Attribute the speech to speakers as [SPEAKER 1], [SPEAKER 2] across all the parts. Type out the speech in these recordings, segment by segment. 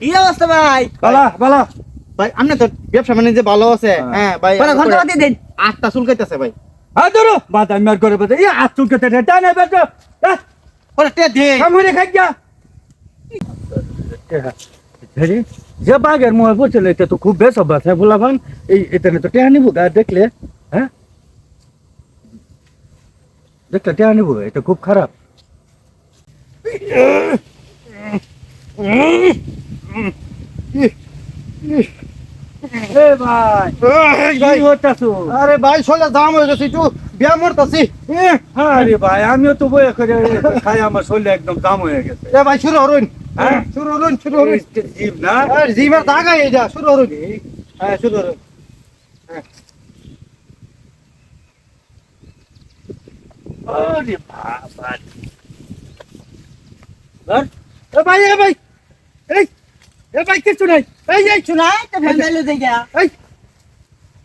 [SPEAKER 1] কি অবস্থা ভাই?
[SPEAKER 2] বালা বালা
[SPEAKER 3] ভাই আপনি তো ব্যবসা বাণিজ্য ভালো আছে।
[SPEAKER 2] হ্যাঁ।
[SPEAKER 3] হ্যাঁ ভাই
[SPEAKER 1] ঘণ্টা দিন।
[SPEAKER 3] আটটা চুলকাইতেছে ভাই।
[SPEAKER 2] ধরো। করে। বেটো
[SPEAKER 3] তে দে।
[SPEAKER 2] কামড়ে খাই যা ধরে যে বাঘের মোয় বলছিল এটা তো খুব বেশ অভ্যাস হ্যাঁ বলাবান এই এটা তো টেহা নিবো গা দেখলে হ্যাঁ দেখলে টেহা নিবো এটা খুব খারাপ এ ভাই
[SPEAKER 3] ভাই। আরে ভাই সোজা দাম হয়ে গেছে একটু বিয়া মরতাছি
[SPEAKER 2] আরে ভাই আমিও তো বয়ে করে খাই আমার শরীরে একদম দাম হয়ে গেছে।
[SPEAKER 3] এ ভাই শুরু হরুন
[SPEAKER 2] হ্যাঁ?
[SPEAKER 3] শুরু হরুন শুরু হরুন
[SPEAKER 2] না?
[SPEAKER 3] আর জিমের দাগা এই যা শুরু হরুন হ্যাঁ শুরু হরুন
[SPEAKER 2] আরে বাবা
[SPEAKER 3] ভাই এ ভাই। ভাই কিছু নাই। এই এই
[SPEAKER 1] তো ভেন্ডাইলে
[SPEAKER 3] এই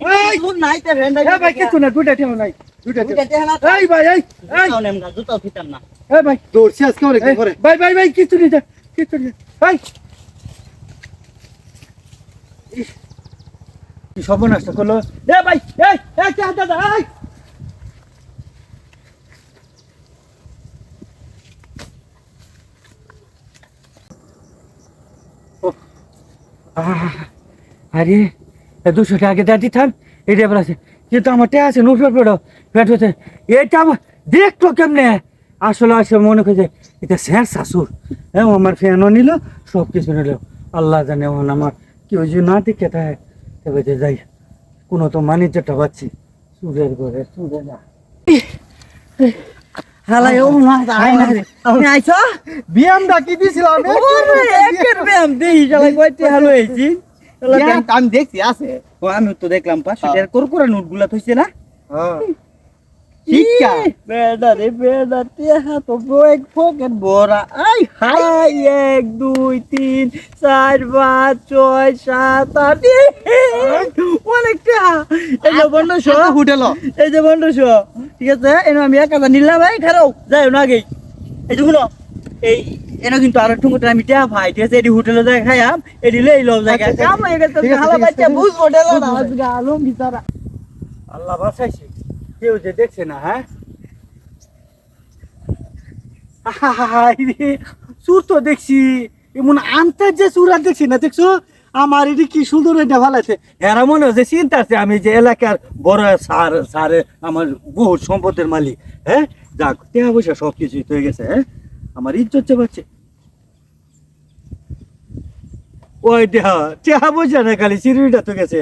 [SPEAKER 3] এই।
[SPEAKER 1] নাই তো
[SPEAKER 3] ভাই কিছু না ঠেও নাই ঠেও
[SPEAKER 1] টেহনা
[SPEAKER 3] এই ভাই এই এই।
[SPEAKER 1] নেম গা জুতাও ফিতাম না।
[SPEAKER 3] এ ভাই। দৌড়ছি আজকে অনেক
[SPEAKER 2] এই,
[SPEAKER 3] করে
[SPEAKER 2] ভাই ভাই ভাই কিছু নেই যা, কিছু নেই ভাই। ইস, কি সর্বনাশ করল। এ ভাই এই এই কে দাদা এই। আরে দুশো টাকা দিয়ে দিতাম এটা এবার আছে। কিন্তু আমার টে আছে নুফের পেড়ো পেট হচ্ছে, এটা আমার দেখতো কেমনে? আসলে আসলে মনে করছে এটা স্যার শাশুর। হ্যাঁ আমার ফ্যানও নিল সব কিছু নিল। আল্লাহ জানে ওখানে আমার কি ওই যে না দেখে তাই। তবে যাই, কোনো তো মানিজ্যটা পাচ্ছি। সুরের ঘরে সুরে না
[SPEAKER 1] হালাই ও মা আই না তুমি আইছো?
[SPEAKER 3] বিয়ামটা কি দিছিলাম
[SPEAKER 1] ওরে একের ব্যায়াম দেই শালা কইতে হালো হইছি
[SPEAKER 3] আমি দেখছি আছে।
[SPEAKER 1] ও আমি তো দেখলাম 500 টাকার কুরকুরে নোটগুলা থইছে না?
[SPEAKER 3] হ্যাঁ শিক্ষা।
[SPEAKER 1] বেদা রে বেদা তেহা তো এক ভরা আই হাই এক দুই তিন চার পাঁচ ছয় সাত আট অনেক টাকা এই যে বন্ধুশ
[SPEAKER 3] হোটেল।
[SPEAKER 1] এই যে বন্ধুশ ঠিক আছে? এনে আমি এক হাজার নিলাম ভাই খারাপ যাই না আগেই এই শুনো এই এনে কিন্তু আর আমি ভাই ঠিক আছে? এটি হোটেলে যাই খাইয়াম এটি লই জায়গা
[SPEAKER 3] আচ্ছা,
[SPEAKER 1] কাম হয়ে গেছে হালা বাচ্চা বুঝ হোটেল না। আলম বিচারা।
[SPEAKER 2] আল্লাহ বাসাইছে কেউ যে দেখছে না হ্যাঁ? চুর তো দেখছি। এমন আনতে যে চুর আর দেখছি না দেখছ? আমার এটি কি সুন্দর এটা ভালাইছে। এরা মনে হচ্ছে চিন্তা আছে, আমি যে এলাকার বড় সার, সারে, আমার বহু সম্পদের মালিক হ্যাঁ? যাক, টাকা পয়সা সব কিছুই হয়ে গেছে হ্যাঁ? আমার ইজ্জত চাপাচ্ছে ওই দেহা টেহা পয়সা না, খালি চিরুইটা তো গেছে।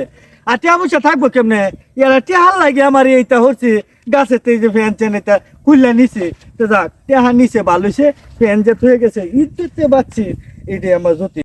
[SPEAKER 2] আর টেহা পয়সা থাকব কেমনে? এরা টেহার লাগে আমার এইটা হচ্ছে, গাছের যে ফ্যান চেন এটা খুললা নিছে তো যাক টেহা নিচে ভালো হয়েছে ফ্যান যে হয়ে গেছে, ইজ্জত পাচ্ছি এটাই আমার জ্যোতি।